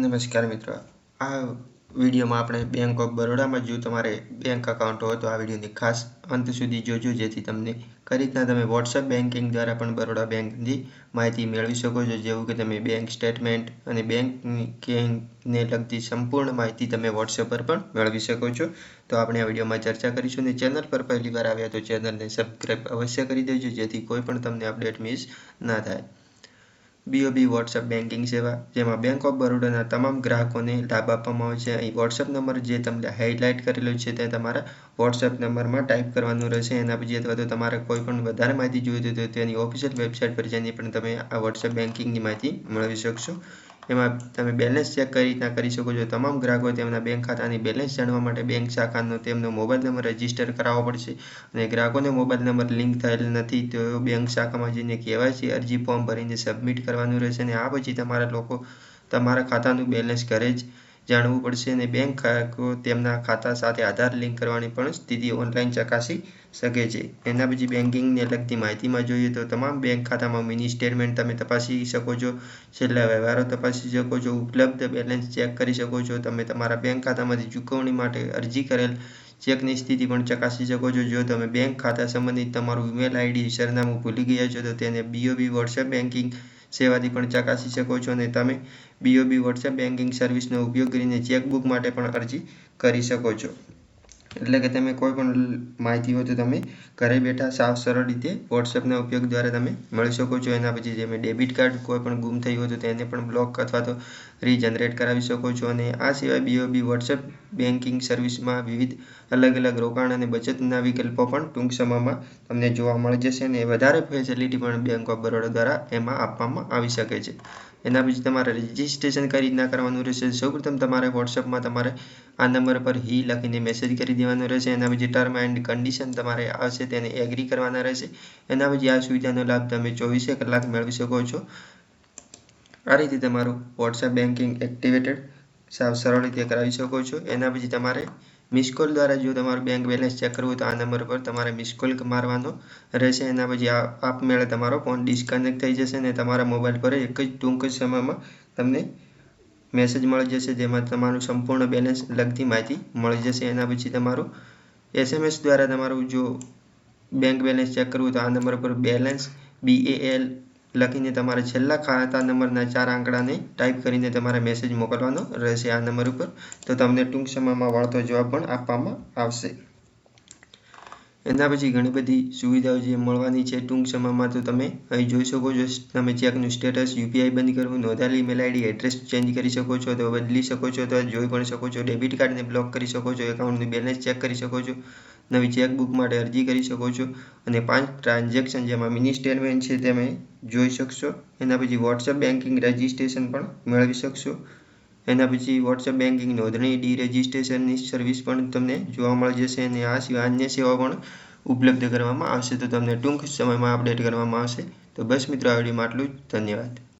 નમસ્કાર મિત્રો. આ વિડીયોમાં આપણે બેંક ઓફ બરોડામાં જો તમારે બેંક અકાઉન્ટ હોય તો આ વિડીયોની ખાસ અંત સુધી જોજો, જેથી તમને કઈ રીતના તમે વોટ્સઅપ બેન્કિંગ દ્વારા પણ બરોડા બેંકની માહિતી મેળવી શકો છો. જેવું કે તમે બેંક સ્ટેટમેન્ટ અને બેંકને લગતી સંપૂર્ણ માહિતી તમે વોટ્સઅપ પર પણ મેળવી શકો છો. તો આપણે આ વિડીયોમાં ચર્ચા કરીશું અને ચેનલ પર પહેલી વાર આવ્યા તો ચેનલને સબસ્ક્રાઈબ અવશ્ય કરી દેજો, જેથી કોઈ પણ તમને અપડેટ મિસ ના થાય. બીઓબી વોટ્સઅપ બેન્કિંગ સેવા, જેમાં બેંક ઓફ બરોડાના તમામ ગ્રાહકોને લાભ આપવામાં આવે છે. અહીં વોટ્સઅપ નંબર જે તમને હાઇલાઇટ કરેલો છે, તે તમારા વોટ્સઅપ નંબરમાં ટાઈપ કરવાનું રહેશે. એના પછી અથવા તો તમારે કોઈ પણ વધારે માહિતી જોઈતી હોય તો તેની ઓફિશિયલ વેબસાઇટ પર જઈને પણ તમે આ વોટ્સઅપ બેન્કિંગની માહિતી મેળવી શકશો. એમાં તમે બેલેન્સ ચેક કઈ રીતના કરી શકો છો? તમામ ગ્રાહકો તેમના બેંક ખાતાની બેલેન્સ જાણવા માટે બેંક શાખાનો તેમનો મોબાઈલ નંબર રજિસ્ટર કરાવવો પડશે અને ગ્રાહકોને મોબાઈલ નંબર લિંક થયેલ નથી, તો બેંક શાખામાં જઈને કેવાયસી અરજી ફોર્મ ભરીને સબમિટ કરવાનું રહેશે અને આ પછી તમારા લોકો તમારા ખાતાનું બેલેન્સ ઘરે જ જાણવું પડશે અને બેંક ગ્રાહકો તેમના ખાતા સાથે આધાર લિંક કરવાની પણ સ્થિતિ ઓનલાઈન ચકાસી શકે છે. એના પછી બેન્કિંગને લગતી માહિતીમાં જોઈએ તો તમામ બેંક ખાતામાં મિની સ્ટેટમેન્ટ તમે તપાસી શકો છો, છેલ્લા વ્યવહારો તપાસી શકો છો, ઉપલબ્ધ બેલેન્સ ચેક કરી શકો છો, તમે તમારા બેંક ખાતામાંથી ચૂકવણી માટે અરજી કરેલ ચેકની સ્થિતિ પણ ચકાસી શકો છો. જો તમે બેંક ખાતા સંબંધિત તમારું ઈમેલ આઈડી સરનામું ભૂલી ગયા છો તો તેને બીઓબી વોટ્સએપ બેન્કિંગ સેવાથી પણ ચકાસી શકો છો અને તમે બીઓબી વોટ્સએપ બેન્કિંગ સર્વિસનો ઉપયોગ કરીને ચેકબુક માટે પણ અરજી કરી શકો છો. એટલે કે તમે કોઈ પણ માહિતી હોય તો તમે ઘરે બેઠા સાવ સરળ રીતે વોટ્સએપના ઉપયોગ દ્વારા તમે મળી શકો છો. એના પછી જે ડેબિટ કાર્ડ કોઈ પણ ગુમ થયું હોય તો તેને પણ બ્લોક અથવા તો રીજનરેટ કરાવી શકો છો. અને આ સિવાય બીઓબી વોટ્સએપ બેન્કિંગ સર્વિસમાં વિવિધ અલગ અલગ રોકાણ અને બચતના વિકલ્પો પણ ટૂંક સમયમાં તમને જોવા મળી જશે અને વધારે ફેસિલિટી પણ બેંક ઓફ બરોડા દ્વારા એમાં આપવામાં આવી શકે છે. એના પછી તમારે રજિસ્ટ્રેશન કરી રીતના કરવાનું રહેશે. સૌપ્રથમ તમારે વોટ્સઅપમાં તમારે આ નંબર પર હી લખીને મેસેજ કરી દેવાનો રહેશે. એના પછી ટર્મ એન્ડ કન્ડિશન તમારે આવશે તેને એગ્રી કરવાના રહેશે. એના પછી આ સુવિધાનો લાભ તમે ચોવીસે કલાક મેળવી શકો છો. આ રીતે તમારું વોટ્સએપ બેન્કિંગ એક્ટિવેટેડ સાવ સરળ રીતે કરાવી શકો છો. એના પછી તમારે મિસ દ્વારા જો તમારું બેંક બેલેન્સ ચેક કરવું હોય તો આ નંબર પર તમારે મિસ મારવાનો રહેશે. એના પછી આપમેળે તમારો ફોન ડિસ્કનેક્ટ થઈ જશે અને તમારા મોબાઈલ પર એક જ ટૂંક સમયમાં તમને મેસેજ મળી જશે, જેમાં તમારું સંપૂર્ણ બેલેન્સ લગતી માહિતી મળી જશે. એના પછી તમારું એસએમએસ દ્વારા તમારું જો બેંક બેલેન્સ ચેક કરવું તો આ નંબર પર બેલેન્સ બીએએલ લખીને તમારે છેલ્લા ખાતા નંબરના ચાર આંકડાને ટાઈપ કરીને તમારે મેસેજ મોકલવાનો રહેશે આ નંબર ઉપર. તો તમને ટૂંક સમયમાં વળતો જવાબ પણ આપવામાં આવશે. એના પછી ઘણી બધી સુવિધાઓ જે મળવાની છે ટૂંક સમયમાં તો તમે અહીં જોઈ શકો છો. તમે ચેકનું સ્ટેટસ યુપીઆઈ બંધ કરવું, નોંધાયેલી ઈમેલ આઈડી એડ્રેસ ચેન્જ કરી શકો છો, તો બદલી શકો છો, તો જોઈ પણ શકો છો. ડેબિટ કાર્ડને બ્લોક કરી શકો છો એકાઉન્ટનું બેલેન્સ ચેક કરી શકો છો. નવી ચેકબુક માટે અરજી કરી શકો છો અને પાંચ ટ્રાન્ઝેક્શન જેમાં મિની સ્ટેટમેન્ટ છે તમે જોઈ શકશો. એના પછી વોટ્સઅપ બેન્કિંગ રજિસ્ટ્રેશન પણ મેળવી શકશો. એના પછી વોટ્સઅપ બેન્કિંગ નોંધણી ડી રજિસ્ટ્રેશનની સર્વિસ પણ તમને જોવા મળી જશે અને આ સિવાય અન્ય સેવાઓ પણ ઉપલબ્ધ કરવામાં આવશે. તો તમને ટૂંક સમયમાં અપડેટ કરવામાં આવશે. તો બસ મિત્રો, આ વિડીયોમાં આટલું જ. ધન્યવાદ.